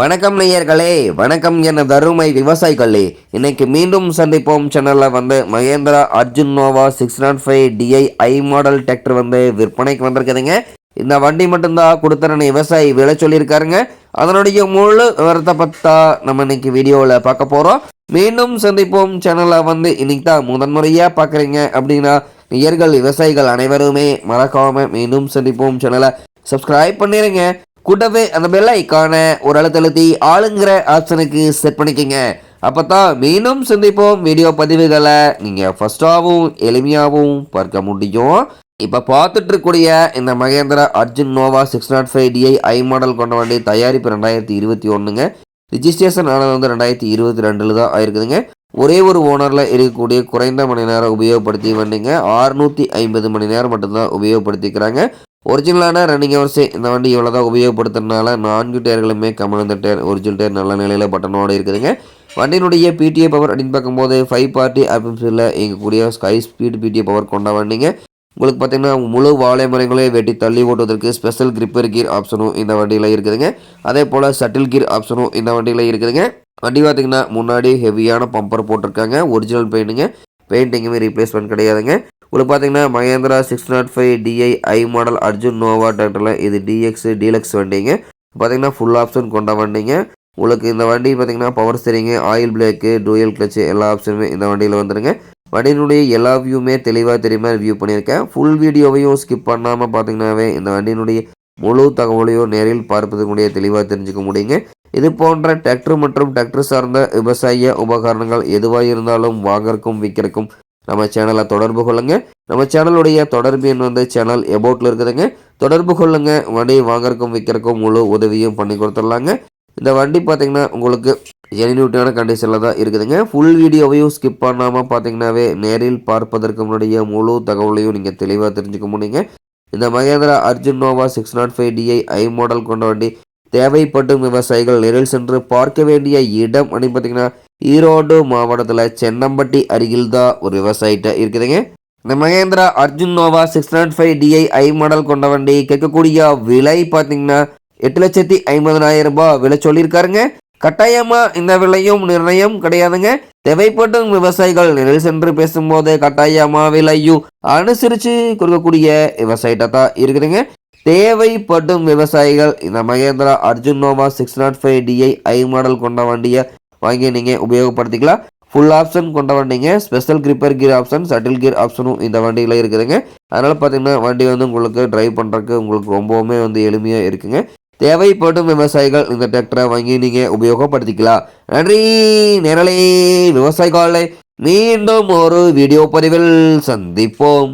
வணக்கம் நேயர்களே வணக்கம் என தருமை விவசாயிகளே. இன்னைக்கு மீண்டும் சந்திப்போம். சேனலில் வந்து Mahindra Arjun novo six nought five DI I model tractor வந்து விற்பனைக்கு வந்திருக்குதுங்க. இந்த வண்டி மட்டும்தான் கொடுத்துறன்னு விவசாயி விலை சொல்லியிருக்காருங்க. அதனுடைய முழு விவரத்தை பற்றா நம்ம இன்னைக்கு வீடியோவில் பார்க்க போகிறோம் மீண்டும் சந்திப்போம். சேனலை வந்து இன்னைக்கு தான் முதன்முறையாக பார்க்குறீங்க அப்படின்னா நேயர்கள் விவசாயிகள் அனைவருமே மறக்காமல் மீண்டும் சந்திப்போம். சேனலை சப்ஸ்கிரைப் பண்ணிடுங்க கூட்டவே அந்த பெல் ஐக்கான ஒரு அழுத்தழுத்தி ஆளுங்கிற ஆப்ஷனுக்கு செட் பண்ணிக்கோங்க. அப்போ தான் மீண்டும் சந்திப்போம். வீடியோ பதிவுகளை நீங்கள் ஃபஸ்ட்டாகவும் எளிமையாகவும் பார்க்க முடியும். இப்போ பார்த்துட்டு இருக்கக்கூடிய இந்த Mahindra Arjun novo six nought five DI I model கொண்ட வண்டி தயாரிப்பு ரெண்டாயிரத்தி இருபத்தி ஒன்றுங்க ரிஜிஸ்ட்ரேஷன் ஆனது வந்து ரெண்டாயிரத்தி இருபத்தி ரெண்டில் தான் ஆயிருக்குதுங்க. ஒரே ஒரு ஓனரில் இருக்கக்கூடிய குறைந்த மணி நேரம் உபயோகப்படுத்தி வண்டிங்க. ஆறுநூற்றி ஐம்பது மணி நேரம் மட்டும்தான் உபயோகப்படுத்திக்கிறாங்க. ஒரிஜினலான ரன்னிங் ஹவர்ஸே இந்த வண்டி இவ்வளோ தான் உபயோகப்படுத்துறதுனால நான்கு டயர்களுமே கமலந்த டயர் ஒரிஜினல் டயர் நல்ல நிலையில் பட்டனோடு இருக்குதுங்க. வண்டியினுடைய பிடிஏ பவர் அப்படின்னு பார்க்கும்போது ஃபைவ் பார்ட்டி ஆப்பிள்ஸில் இயங்கக்கூடிய ஸ்கை ஸ்பீட் பிடிஏ பவர் கொண்ட வண்டிங்க. உங்களுக்கு பார்த்தீங்கன்னா முழு வாழை மரங்களே வெட்டி தள்ளி ஓட்டுவதற்கு ஸ்பெஷல் கிரிப்பர் கீர் ஆப்ஷனும் இந்த வண்டியில் இருக்குதுங்க. அதே போல் சட்டில் கீர் ஆப்ஷனும் இந்த வண்டியில் இருக்குதுங்க. வண்டி பார்த்தீங்கன்னா முன்னாடி ஹெவியான பம்பர் போட்டிருக்காங்க. ஒரிஜினல் பெயிண்ட்டுங்க பெயிண்டிங்குமே ரீப்ளேஸ்மெண்ட் கிடையாதுங்க. உங்களுக்கு பார்த்தீங்கன்னா Mahindra six nought five DI I model Arjun novo டிராக்டரில் இது டிஎக்ஸ் டீலக்ஸ் வண்டிங்க. பார்த்தீங்கன்னா ஃபுல் ஆப்ஷன் கொண்ட வண்டிங்க. உங்களுக்கு இந்த வண்டி பார்த்தீங்கன்னா power steering oil brake dual clutch எல்லா ஆப்ஷனுமே இந்த வண்டியில் வந்துடுங்க வண்டியினுடைய எல்லா வியூமே தெளிவாக தெரியுமா வியூ பண்ணியிருக்கேன். ஃபுல் வீடியோவையும் ஸ்கிப் பண்ணாமல் பார்த்தீங்கன்னாவே இந்த வண்டியினுடைய முழு தகவலையும் நேரில் பார்ப்பதற்குடைய தெளிவாக தெரிஞ்சுக்க முடியுங்க. இது போன்ற டிராக்டர் மற்றும் டிராக்டர் சார்ந்த விவசாய உபகரணங்கள் எதுவாக இருந்தாலும் வாங்கறக்கும் விற்கிறக்கும் நம்ம சேனலை தொடர்பு கொள்ளுங்க. நம்ம சேனலுடைய தொடர்பு எண் வந்து சேனல் எபோட்டில் இருக்குதுங்க. தொடர்பு கொள்ளுங்க. வண்டி வாங்கறக்கும் விற்கிறக்கும் முழு உதவியும் பண்ணி கொடுத்துடலாங்க. இந்த வண்டி பார்த்தீங்கன்னா உங்களுக்கு ஜெனினியூட்டான கண்டிஷனில் தான் இருக்குதுங்க. ஃபுல் வீடியோவையும் ஸ்கிப் பண்ணாமல் பார்த்தீங்கன்னாவே நேரில் பார்ப்பதற்கு முன்னாடிய முழு தகவலையும் நீங்கள் தெளிவாக தெரிஞ்சுக்க முடியுங்க. இந்த Mahindra Arjun novo six nought five DI I model கொண்ட வண்டி. தேவைப்படும் விவசாயிகள் நேரில் சென்று பார்க்க வேண்டிய இடம் அப்படின்னு பார்த்தீங்கன்னா ஈரோடு மாவட்டத்தில் சென்னம்பட்டி அருகில் தான் ஒரு விவசாயிட்ட இருக்குதுங்க. இந்த Mahindra Arjun novo six nought five DI I model கொண்ட வண்டி கேட்கக்கூடிய விலை பார்த்தீங்கன்னா எட்டு லட்சத்தி ஐம்பதனாயிரம் ரூபாய் விலை சொல்லியிருக்காருங்க. கட்டாயமாக இந்த விலையும் நிர்ணயம் கிடையாதுங்க. தேவைப்படும் விவசாயிகள் நிழல் சென்று பேசும்போது கட்டாயமா விலையும் அனுசரித்து கொடுக்கக்கூடிய விவசாயிட்ட தான் இருக்குதுங்க. தேவைப்படும் விவசாயிகள் இந்த Mahindra Arjun novo six nought five DI I model கொண்ட வண்டியை வாங்கி நீங்கள் உபயோகப்படுத்திக்கலாம். ஃபுல் ஆப்ஷன் கொண்ட வண்டிங்க. Special creeper gear option shuttle gear ஆப்ஷனும் இந்த வண்டியில் இருக்குதுங்க. அதனால் பார்த்தீங்கன்னா வண்டி வந்து உங்களுக்கு ட்ரைவ் பண்ணுறதுக்கு உங்களுக்கு ரொம்பவுமே வந்து எளிமையாக இருக்குங்க. தேவைப்படும் விவசாயிகள் இந்த டிராக்டரை வாங்கி நீங்கள் உபயோகப்படுத்திக்கலாம். நன்றி. நேரலே விவசாயிகளை. மீண்டும் ஒரு வீடியோ பதிவில் சந்திப்போம்.